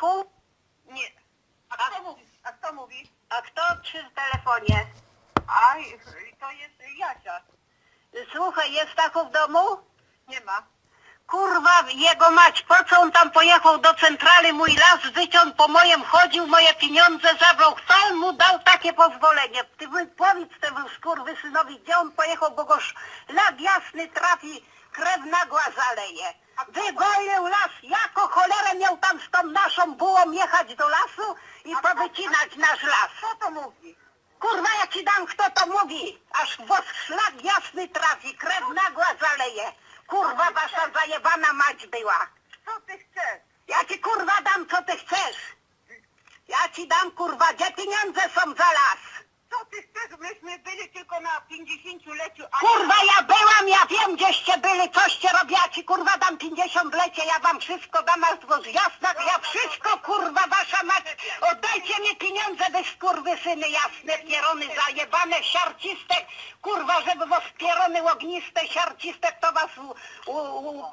fachu? Nie. A kto mówi? A kto mówi? A kto przy telefonie? Aj, to jest Jasia. Słuchaj, jest fachu w domu? Nie ma. Kurwa, jego mać, po co on tam pojechał do centrali, mój las wyciął, po mojem chodził, moje pieniądze zabrał. Kto mu dał takie pozwolenie? Ty powiedz temu skurwysynowi, gdzie on pojechał, bo go lat jasny trafi, krew nagła zaleje. Wygoił las, jako cholerę miał tam z tą naszą bułą jechać do lasu i powycinać nasz las. Kto to mówi? Kurwa, ja ci dam, kto to mówi, aż was szlak jasny trafi, krew nagła zaleje. Kurwa, wasza zajebana mać była. Co ty chcesz? Ja ci kurwa dam, co ty chcesz. Ja ci dam, kurwa, gdzie pieniądze są za las. Co ty chcesz? Myśmy na 50-leciu. a- Kurwa, ja byłam, ja wiem, gdzieście byli, coście robię, ja ci kurwa dam 50 lecie, ja wam wszystko dam, aż was jasna, ja wszystko, kurwa, wasza mać, oddajcie mi pieniądze, wy skurwysyny jasne, pierony zajebane, siarciste, kurwa, żeby was pierony ogniste, siarciste, to was u, u, u,